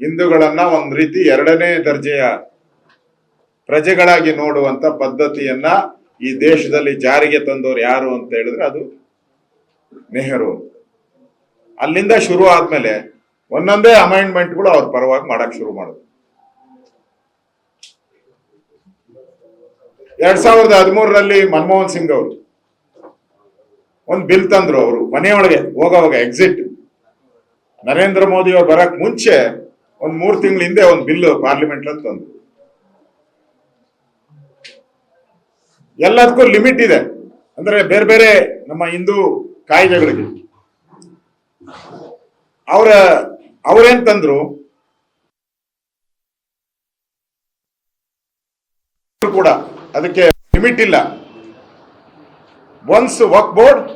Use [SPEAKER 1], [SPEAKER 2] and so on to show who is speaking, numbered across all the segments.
[SPEAKER 1] ಹಿಂದೂಗಳನ್ನ ಒಂದ್ ರೀತಿ ಎರಡನೇ ದರ್ಜೆಯ ಪ್ರಜೆಗಳಾಗಿ ನೋಡುವಂತ ಪದ್ಧತಿಯನ್ನ ಈ ದೇಶದಲ್ಲಿ ಜಾರಿಗೆ ತಂದವರು ಯಾರು ಅಂತ ಹೇಳಿದ್ರೆ ಅದು ನೆಹರು ಅಲ್ಲಿಂದ ಶುರು ಆದ್ಮೇಲೆ ಒಂದೊಂದೇ ಅಮೈಂಡ್ಮೆಂಟ್ಗಳು ಅವ್ರ ಪರವಾಗಿ ಮಾಡಕ್ ಶುರು ಮಾಡುದು. ಎರಡ್ ಸಾವಿರದ ಹದಿಮೂರರಲ್ಲಿ ಮನಮೋಹನ್ ಸಿಂಗ್ ಅವರು ಒಂದು ಬಿಲ್ ತಂದ್ರು ಅವರು, ಮನೆಯೊಳಗೆ, ಹೋಗೋವಾಗ ಎಕ್ಸಿಟ್ ನರೇಂದ್ರ ಮೋದಿ ಅವ್ರು ಬರಕ್ ಮುಂಚೆ ಒಂದ್ ಮೂರ್ ತಿಂಗಳ ಹಿಂದೆ ಒಂದು ಬಿಲ್ ಪಾರ್ಲಿಮೆಂಟ್ ಅಂತ ತಂದ್ರು ಎಲ್ಲದಕ್ಕೂ ಲಿಮಿಟ್ ಇದೆ. ಅಂದ್ರೆ ಬೇರೆ ಬೇರೆ ನಮ್ಮ ಹಿಂದೂ ಕಾಯ್ದೆಗಳಿಗೆ. ಅವರ, ಅವ್ರೇನ್ ತಂದ್ರು? ಕೂಡ ಅದಕ್ಕೆ ಲಿಮಿಟ್ ಇಲ್ಲ. Once work board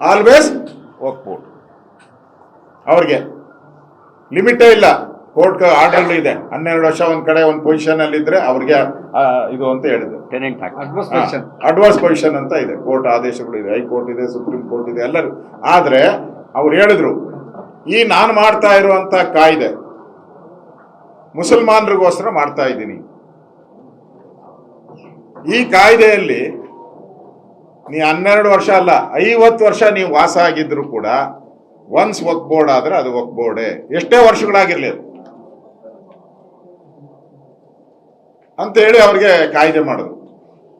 [SPEAKER 1] always work board ಅವ್ರಿಗೆ. ಲಿಮಿಟೇ ಇಲ್ಲ. ಕೋರ್ಟ್ ಆರ್ಡರ್ ಇದೆ. ಹನ್ನೆರಡು ವರ್ಷ ಒಂದ್ ಕಡೆ ಒಂದು ಪೊಸಿಷನ್ ಅಲ್ಲಿ ಇದ್ರೆ ಅವ್ರಿಗೆ ಇದು ಅಂತ ಹೇಳಿದ್ರು.
[SPEAKER 2] Tenant act
[SPEAKER 3] adverse possession
[SPEAKER 1] advance position ಅಂತ ಇದೆ. ಕೋರ್ಟ್ ಆದೇಶಗಳು ಇದೆ. ಹೈಕೋರ್ಟ್ ಇದೆ ಸುಪ್ರೀಂ ಕೋರ್ಟ್ ಇದೆ ಎಲ್ಲರೂ. ಆದ್ರೆ ಅವ್ರು ಹೇಳಿದ್ರು ಈ ನಾನು ಮಾಡ್ತಾ ಇರುವಂತ ಕಾಯ್ದೆ ಮುಸಲ್ಮಾನರಿಗೋಸ್ಕರ ಮಾಡ್ತಾ ಇದ್ದೀನಿ. ಈ ಕಾಯ್ದೆಯಲ್ಲಿ ನೀ ಹನ್ನೆರಡು ವರ್ಷ ಅಲ್ಲ ಐವತ್ತು ವರ್ಷ ನೀವು ವಾಸ ಆಗಿದ್ರು ಕೂಡ ಒನ್ಸ್ ಒಕ್ ಬೋರ್ಡ್ ಆದ್ರೆ ಅದು ಒಕ್ ಬೋರ್ಡೇ ಎಷ್ಟೇ ವರ್ಷಗಳಾಗಿರ್ಲಿ ಅದು. ಅಂತ ಹೇಳಿ ಅವ್ರಿಗೆ ಕಾಯ್ದೆ ಮಾಡಿದ್ರು.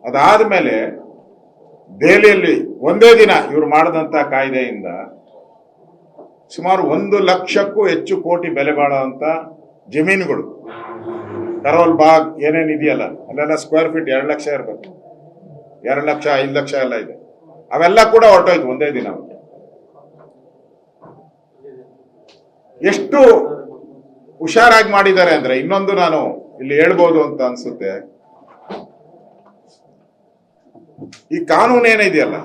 [SPEAKER 1] ಅದಾದ್ಮೇಲೆ ದೆಹಲಿಯಲ್ಲಿ ಒಂದೇ ದಿನ ಇವ್ರು ಮಾಡಿದಂತ ಕಾಯ್ದೆಯಿಂದ ಸುಮಾರು ಒಂದು ಲಕ್ಷಕ್ಕೂ ಹೆಚ್ಚು ಕೋಟಿ ಬೆಲೆ ಬಾಳುವಂತ ಜಮೀನುಗಳು. ಕರೋಲ್ ಬಾಗ್ ಏನೇನು ಇದೆಯಲ್ಲ, ಅಲ್ಲೆಲ್ಲ ಸ್ಕ್ವೇರ್ ಫೀಟ್ ಎರಡು ಲಕ್ಷ ಇರಬೇಕು. ಎರಡು ಲಕ್ಷ, ಐದು ಲಕ್ಷ ಎಲ್ಲ ಇದೆ. ಅವೆಲ್ಲ ಕೂಡ ಹೊರಟೋಯ್ತು ಒಂದೇ ದಿನ ಎಷ್ಟು ಹುಷಾರಾಗಿ ಮಾಡಿದ್ದಾರೆ ಅಂದ್ರೆ ಇನ್ನೊಂದು ನಾನು ಇಲ್ಲಿ ಹೇಳ್ಬೋದು ಅಂತ ಅನ್ಸುತ್ತೆ. ಈ ಕಾನೂನು ಏನಿದೆಯಲ್ಲ,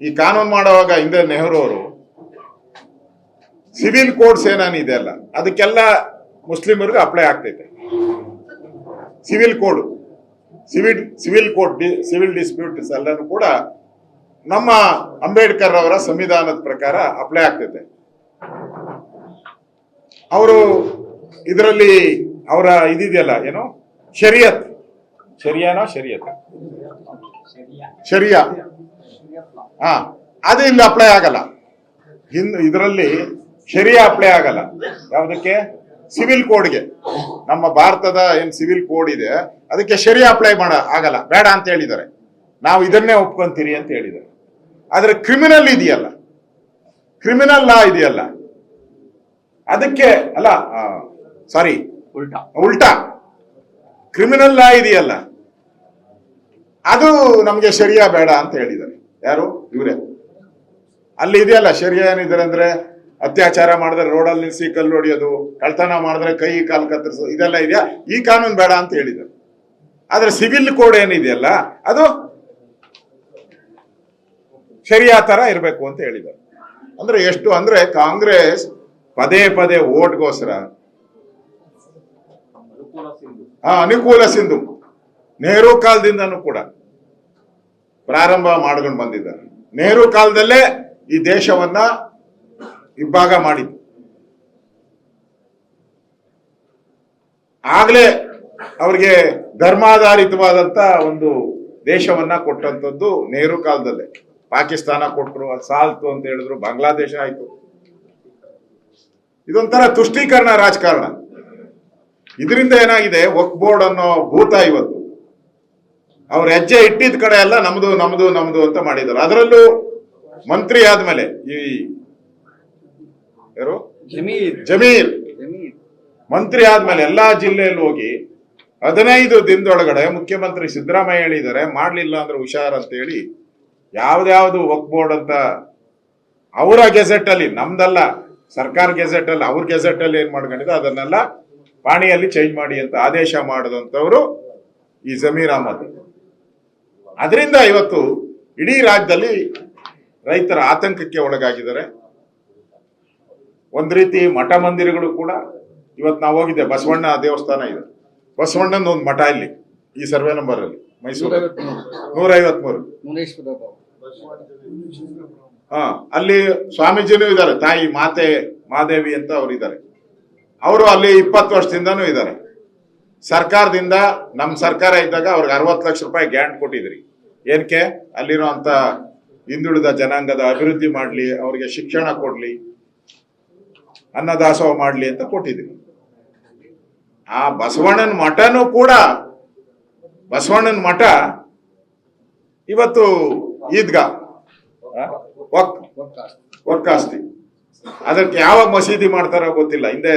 [SPEAKER 1] ಈ ಕಾನೂನು ಮಾಡುವಾಗ ಹಿಂದೆ ನೆಹರು ಅವರು ಸಿವಿಲ್ ಕೋಡ್ಸ್ ಏನಾನಿದೆ ಅಲ್ಲ ಅದಕ್ಕೆಲ್ಲ ಮುಸ್ಲಿಮರಿಗೆ ಅಪ್ಲೈ ಆಗ್ತೈತೆ. Civil code, civil civil code civil disputes ಎಲ್ಲನೂ ಕೂಡ ನಮ್ಮ ಅಂಬೇಡ್ಕರ್ ಅವರ ಸಂವಿಧಾನದ ಪ್ರಕಾರ ಅಪ್ಲೈ ಆಗ್ತೈತೆ. ಅವರು ಇದರಲ್ಲಿ ಅವರ ಇದಿದೆಯಲ್ಲ, ಏನು? ಶರಿಯತ್. ಶರಿಯಾನೋ ಶರಿಯತ್? ಶರಿಯಾ. ಹಾ, ಅದು ಇಲ್ಲಿ ಅಪ್ಲೈ ಆಗಲ್ಲ. ಹಿಂದ್, ಇದರಲ್ಲಿ ಶರಿಯಾ ಅಪ್ಲೈ ಆಗಲ್ಲ. ಯಾವುದಕ್ಕೆ? ಸಿವಿಲ್ ಕೋಡ್ಗೆ ನಮ್ಮ ಭಾರತದ ಏನು ಸಿವಿಲ್ ಕೋಡ್ ಇದೆ, ಅದಕ್ಕೆ ಶರಿಯಾ ಅಪ್ಲೈ ಮಾಡ, ಆಗಲ್ಲ. ಬೇಡ ಅಂತ ಹೇಳಿದ್ದಾರೆ. ನಾವು ಇದನ್ನೇ ಒಪ್ಕೊಂತೀರಿ ಅಂತ ಹೇಳಿದ್ದಾರೆ. ಆದರೆ ಕ್ರಿಮಿನಲ್ ಇದೆಯಲ್ಲ. ಕ್ರಿಮಿನಲ್ ಲಾ ಇದೆಯಲ್ಲ. ಅದಕ್ಕೆ, ಅಲ್ಲ ಸಾರಿ
[SPEAKER 2] ಉಲ್ಟಾ.
[SPEAKER 1] ಉಲ್ಟಾ. ಕ್ರಿಮಿನಲ್ ಲಾ ಇದೆಯಲ್ಲ. ಅದು ನಮಗೆ ಶರಿಯಾ ಬೇಡ ಅಂತ ಹೇಳಿದ್ದಾರೆ. ಯಾರು? ಇವರೇ. ಅಲ್ಲಿ ಇದೆಯಲ್ಲ, ಶರಿಯಾ ಏನಿದ್ದಾರೆ ಅಂದ್ರೆ ಅತ್ಯಾಚಾರ ಮಾಡಿದ್ರೆ ರೋಡಲ್ಲಿ ನಿಲ್ಲಿಸಿ ಕಲ್ಲು ಹೊಡೆಯೋದು, ಕಳ್ತನ ಮಾಡಿದ್ರೆ ಕೈ, ಕಾಲು ಕತ್ತರಿಸೋದು, ಇದೆಲ್ಲ ಇದೆಯಾ? ಈ ಕಾನೂನು ಬೇಡ ಅಂತ ಹೇಳಿದ್ದಾರೆ. ಆದ್ರೆ ಸಿವಿಲ್ ಕೋಡ್ ಏನಿದೆಯಲ್ಲ, ಅದು ಶರಿಯಾ ತರ ಇರಬೇಕು ಅಂತ ಹೇಳಿದ್ದಾರೆ. ಅಂದ್ರೆ ಎಷ್ಟು? ಅಂದ್ರೆ ಕಾಂಗ್ರೆಸ್ ಪದೇ ಪದೇ ಓಟ್ಗೋಸ್ಕರ ಅನುಕೂಲ ಸಿಂಧು. ನೆಹರು ಕಾಲದಿಂದನೂ ಕೂಡ ಪ್ರಾರಂಭ ಮಾಡ್ಕೊಂಡು ಬಂದಿದ್ದಾರೆ. ನೆಹರು ಕಾಲದಲ್ಲೇ ಈ ದೇಶವನ್ನ ಇಬ್ಬಾಗ ಮಾಡಿ ಆಗ್ಲೇ ಅವ್ರಿಗೆ ಧರ್ಮಾಧಾರಿತವಾದಂತ ಒಂದು ದೇಶವನ್ನ ಕೊಟ್ಟಂತದ್ದು ನೆಹರು ಕಾಲದಲ್ಲೇ. ಪಾಕಿಸ್ತಾನ ಕೊಟ್ಟರು ಅದು ಸಾಲ್ತು ಅಂತ ಹೇಳಿದ್ರು, ಬಾಂಗ್ಲಾದೇಶ ಆಯ್ತು. ಇದೊಂಥರ ತುಷ್ಟೀಕರಣ ರಾಜಕಾರಣ. ಇದರಿಂದ ಏನಾಗಿದೆ? ವಕ್ ಬೋರ್ಡ್ ಅನ್ನೋ ಭೂತ ಇವತ್ತು. ಅವ್ರ ಹೆಜ್ಜೆ ಇಟ್ಟಿದ ಕಡೆ ಎಲ್ಲ ನಮ್ದು ನಮ್ದು ನಮ್ದು ಅಂತ ಮಾಡಿದ್ದಾರೆ. ಅದರಲ್ಲೂ ಮಂತ್ರಿ ಆದ್ಮೇಲೆ ಈ ಯಾರು?
[SPEAKER 3] ಜಮೀರ್.
[SPEAKER 1] ಮಂತ್ರಿ ಆದ್ಮೇಲೆ ಎಲ್ಲಾ ಜಿಲ್ಲೆಯಲ್ಲಿ ಹೋಗಿ ಹದಿನೈದು ದಿನದೊಳಗಡೆ ಮುಖ್ಯಮಂತ್ರಿ ಸಿದ್ದರಾಮಯ್ಯ ಹೇಳಿದ್ದಾರೆ ಮಾಡ್ಲಿಲ್ಲ ಅಂದ್ರೆ ಹುಷಾರ್ ಅಂತ ಹೇಳಿ ಯಾವ್ದ್ಯಾವ್ದು ವಕ್ ಬೋರ್ಡ್ ಅಂತ ಅವರ ಗೆಜೆಟ್ ಅಲ್ಲಿ ನಮ್ದಲ್ಲ ಸರ್ಕಾರ ಗೆಜೆಟ್ ಅಲ್ಲಿ ಅವ್ರ ಗೆಜೆಟ್ ಅಲ್ಲಿ ಏನ್ ಮಾಡ್ಕೊಂಡಿದೆ ಅದನ್ನೆಲ್ಲ ಪಾಣಿಯಲ್ಲಿ ಚೇಂಜ್ ಮಾಡಿ ಅಂತ ಆದೇಶ ಮಾಡಿದಂಥವರು ಈ ಜಮೀರ್ ಅಹಮದ್. ಅದರಿಂದ ಇವತ್ತು ಇಡೀ ರಾಜ್ಯದಲ್ಲಿ ರೈತರ ಆತಂಕಕ್ಕೆ ಒಳಗಾಗಿದ್ದಾರೆ. ಒಂದು ರೀತಿ ಮಠ ಮಂದಿರಗಳು ಕೂಡ ಇವತ್ತು ನಾವು ಹೋಗಿದ್ದೆ, ಬಸವಣ್ಣ ದೇವಸ್ಥಾನ ಇದೆ. ಬಸವಣ್ಣನ ಒಂದು ಮಠ ಇಲ್ಲಿ, ಈ ಸರ್ವೆ ನಂಬರ್ ಅಲ್ಲಿ, ಮೈಸೂರು. ನೂರ ಐವತ್
[SPEAKER 3] ಮೂರು ಬಾಬು
[SPEAKER 1] ಹಾ, ಅಲ್ಲಿ ಸ್ವಾಮೀಜಿನೂ ಇದ್ದಾರೆ, ತಾಯಿ ಮಾತೆ, ಮಾದೇವಿ ಅಂತ ಅವರು ಇದ್ದಾರೆ ಅವರು ಅಲ್ಲಿ ಇಪ್ಪತ್ತು ವರ್ಷದಿಂದನೂ ಇದ್ದಾರೆ. ಸರ್ಕಾರದಿಂದ ನಮ್ಮ ಸರ್ಕಾರ ಇದ್ದಾಗ ಅವ್ರಿಗೆ ಅರವತ್ತು ಲಕ್ಷ ರೂಪಾಯಿ ಗ್ಯಾಂಟ್ ಕೊಟ್ಟಿದ್ರಿ. ಏನಕ್ಕೆ ಅಲ್ಲಿರುವಂಥ ಹಿಂದುಳಿದ ಜನಾಂಗದ ಅಭಿವೃದ್ಧಿ ಮಾಡಲಿ, ಅವರಿಗೆ ಶಿಕ್ಷಣ ಕೊಡಲಿ, ಅನ್ನದಾಸೋಹ ಮಾಡಲಿ ಅಂತ ಕೊಟ್ಟಿದ್ರಿ. ಆ ಬಸವಣ್ಣನ ಮಠನೂ ಕೂಡ, ಬಸವಣ್ಣನ ಮಠ ಇವತ್ತು ಈದ್ಗಾ? ವಕ್ ವಕ್ಕಾಸ್ತಿ. ಅದಕ್ಕೆ ಯಾವಾಗ ಮಸೀದಿ ಮಾಡ್ತಾರೋ ಗೊತ್ತಿಲ್ಲ. ಹಿಂದೆ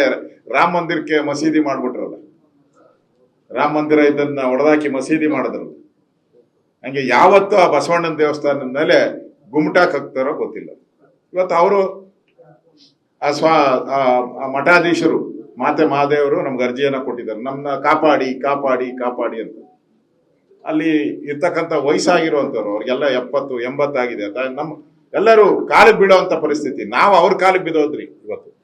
[SPEAKER 1] ರಾಮ ಮಂದಿರಕ್ಕೆ ಮಸೀದಿ ಮಾಡ್ಬಿಟ್ರಲ್ಲ. ರಾಮ ಮಂದಿರ ಇದನ್ನ ಹೊಡೆದಾಕಿ ಮಸೀದಿ ಮಾಡಿದ್ರು. ಹಂಗೆ ಯಾವತ್ತು ಆ ಬಸವಣ್ಣನ ದೇವಸ್ಥಾನದ ಮೇಲೆ ಗುಮ್ಟಾಕ್ ಹಾಕ್ತಾರೋ ಗೊತ್ತಿಲ್ಲ. ಇವತ್ತು ಅವರು ಆ ಸ್ವ ಮಠಾಧೀಶರು, ಮಾತೆ ಮಹಾದೇವರು ನಮ್ಗೆ ಅರ್ಜಿಯನ್ನ ಕೊಟ್ಟಿದ್ದಾರೆ. ನಮ್ಮನ್ನ ಕಾಪಾಡಿ ಕಾಪಾಡಿ ಕಾಪಾಡಿ ಅಂತ. ಅಲ್ಲಿ ಇರ್ತಕ್ಕಂಥ ವಯಸ್ಸಾಗಿರುವಂಥವ್ರು, ಅವ್ರಿಗೆಲ್ಲ ಎಪ್ಪತ್ತು, ಎಂಬತ್ತಾಗಿದೆ ಅಂತ. ನಮ್ಮ ಎಲ್ಲರೂ ಕಾಲಿಗೆ ಬೀಳುವಂತ ಪರಿಸ್ಥಿತಿ. ನಾವು ಅವ್ರ ಕಾಲಿಗೆ ಬಿದ್ದೋದ್ರಿ ಇವತ್ತು.